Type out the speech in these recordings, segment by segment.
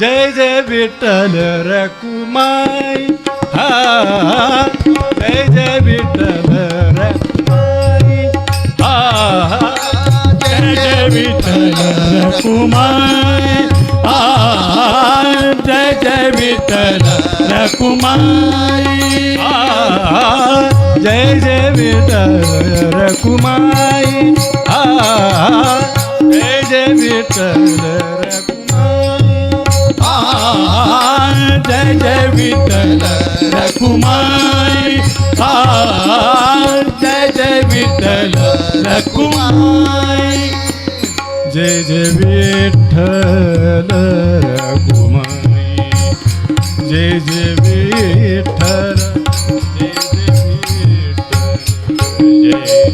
जय जय विठ्ठल रकुमाई हा जय जय विठ्ठल रकुमाई हा जय जय विठ्ठल रकुमाई हा जय जय विठ्ठल रकुमाई हा जय जय विठ्ठल रकुमाई हा जय जय विठ्ठल रकुमाई हा जय जय विठ्ठल कुमार जय जय विठ्ठल रकुमाई जय जय विठ्ठल जय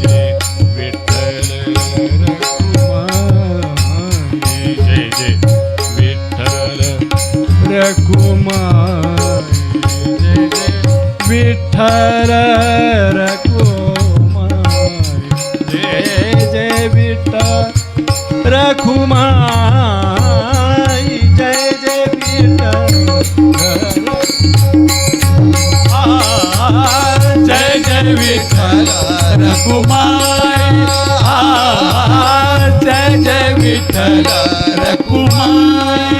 जय विठ्ठल जय जय विठ्ठल विठ्ठल रकुमाई जय जय विठ्ठल रखुमाई जय जय विठ्ठल आ, जय जय विठ्ठल रखुमाई आ, जय जय Vitthal Rakhumai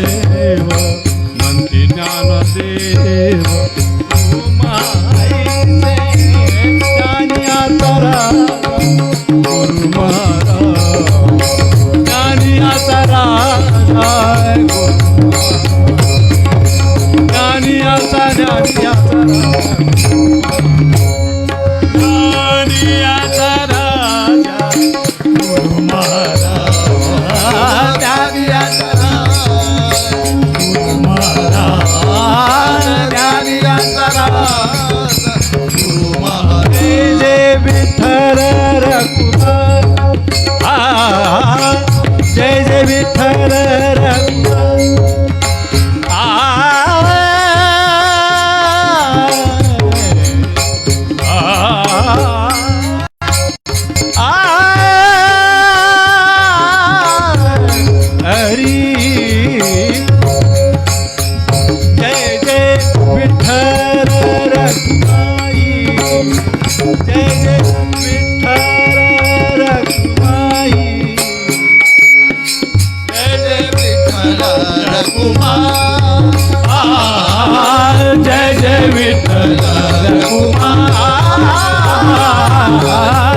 Kumar,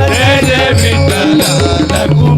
Jai Jai Vitala Kumar.